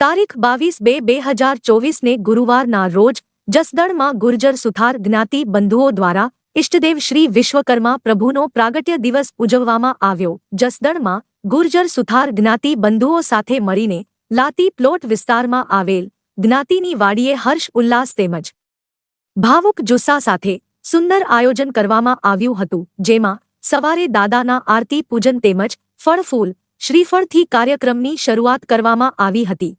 તારીખ બાવીસ બે બે હજાર ચોવીસને ગુરુવારના રોજ જસદણમાં ગુર્જર સુથાર જ્ઞાતિ બંધુઓ દ્વારા ઇષ્ટદેવ શ્રી વિશ્વકર્મા પ્રભુનો પ્રાગટ્ય દિવસ ઉજવવામાં આવ્યો. જસદણમાં ગુર્જર સુથાર જ્ઞાતિ બંધુઓ સાથે મળીને લાતી પ્લોટ વિસ્તારમાં આવેલ જ્ઞાતિની વાડીએ હર્ષ ઉલ્લાસ તેમજ ભાવુક જુસ્સા સાથે સુંદર આયોજન કરવામાં આવ્યું હતું, જેમાં સવારે દાદાના આરતી પૂજન તેમજ ફળફૂલ, શ્રીફળથી કાર્યક્રમની શરૂઆત કરવામાં આવી હતી.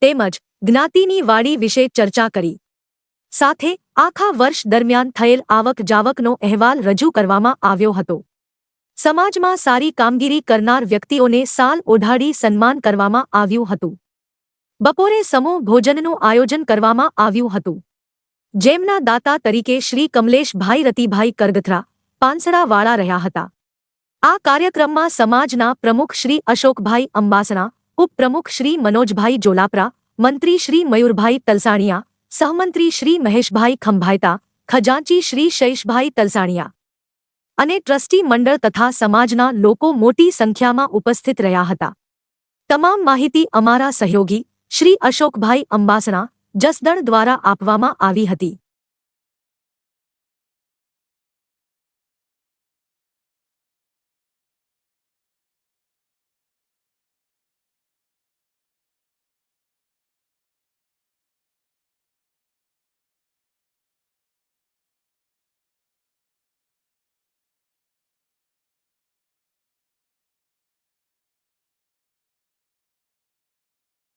તેમજ જ્ઞાતિની વાડી વિશે ચર્ચા કરી. સાથે આખા વર્ષ દરમિયાન થયેલ આવક જાવકનો અહેવાલ રજૂ કરવામાં આવ્યો હતો. સમાજમાં સારી કામગીરી કરનાર વ્યક્તિઓને સાલ ઓઢાડી સન્માન કરવામાં આવ્યું હતું. બપોરે સમૂહ ભોજનનું આયોજન કરવામાં આવ્યું હતું. જેમના દાતા તરીકે શ્રી કમલેશભાઈ રતિભાઈ કરગથરા પાંસડાવાળા રહ્યા હતા. આ કાર્યક્રમમાં સમાજના પ્રમુખ શ્રી અશોકભાઈ અંબાસણા, ઉપપ્રમુખ શ્રી મનોજભાઈ જોલાપરા, મંત્રી શ્રી મયુરભાઈ તલસાણિયા, સહમંત્રી શ્રી મહેશભાઈ ખંભાયતા ખજાંચી શ્રી શૈષભાઈ તલસાણિયા અને ટ્રસ્ટી મંડળ તથા સમાજના લોકો મોટી સંખ્યામાં ઉપસ્થિત રહ્યા હતા. તમામ માહિતી અમારા સહયોગી શ્રી અશોકભાઈ અંબાસણા જસદણ દ્વારા આપવામાં આવી હતી.